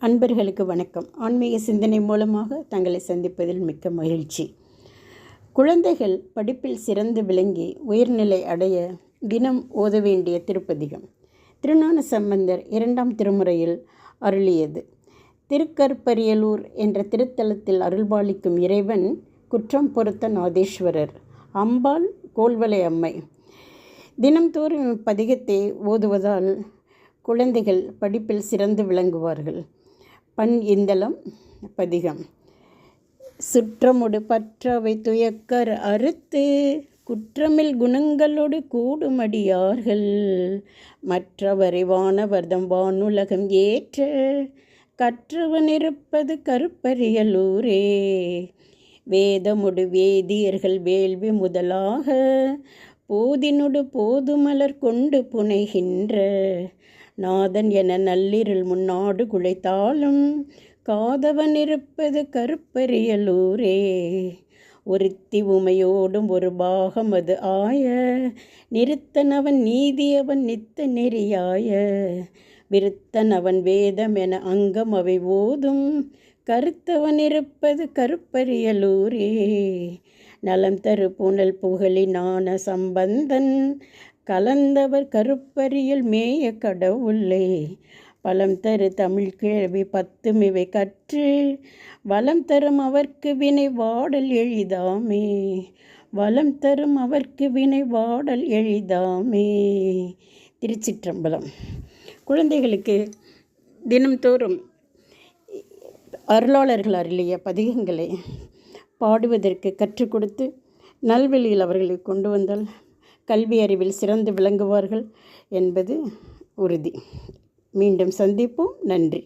அன்பர்களுக்கு வணக்கம். ஆன்மீக சிந்தனை மூலமாக தங்களை சந்திப்பதில் மிக்க மகிழ்ச்சி. குழந்தைகள் படிப்பில் சிறந்து விளங்கி உயர்நிலை அடைய தினம் ஓத வேண்டிய திருப்பதிகம். திருஞான சம்பந்தர் இரண்டாம் திருமுறையில் அருளியது. திருக்கற்பரியலூர் என்ற திருத்தலத்தில் அருள்பாலிக்கும் இறைவன் குற்றம் பொருத்த நாதேஸ்வரர். அம்பாள் கோல்வலை அம்மை. தினம்தோறும் பதிகத்தை ஓதுவதால் குழந்தைகள் படிப்பில் சிறந்து விளங்குவார்கள். பண் இந்தளம் பதிகம். சுற்றமுடு பற்றவை துயக்கர் அறுத்து குற்றமில் குணங்களோடு கூடுமடியார்கள். மற்றவரை வானவர்தம் வானுலகம் ஏற்ற கற்றவன் இருப்பது கருப்பரியலூரே. வேதமுடு வேதியர்கள் வேள்வி முதலாக போதினொடு போதுமலர் கொண்டு புனைகின்ற நாதன் என நள்ளிருள் முன்னாடு குழைத்தாலும் காதவன் இருப்பது கருப்பரியலூரே ஒருத்தி உமையோடும் ஒரு பாகம் அது ஆய. நிறுத்தன் அவன் நீதியவன் நித்த நெறியாய. விருத்தன் அவன் வேதம் என அங்கம் அவை ஓதும். கருத்தவன் இருப்பது கருப்பரியலூரே நலம் தரு புனல் புகழி நாண சம்பந்தன். கலந்தவர் கருப்பரியில் மேய கடவுளே. பலம் தரு தமிழ் கேள்வி பத்தும் இவை கற்று வளம் தரும் அவர்க்கு வினை வாடல் எளிதாமே. வளம் தரும் அவர்க்கு வினை வாடல் எளிதாமே. திருச்சிற்றம்பலம். குழந்தைகளுக்கு தினம்தோறும் அருளாளர்கள் அருளிய பதிகங்களை பாடுவதற்கு கற்றுக் கொடுத்து நல்வெளியில் அவர்களை கொண்டு வந்தால் கல்வி அறிவில் சிறந்து விளங்குவார்கள் என்பது உறுதி. மீண்டும் சந்திப்போம். நன்றி.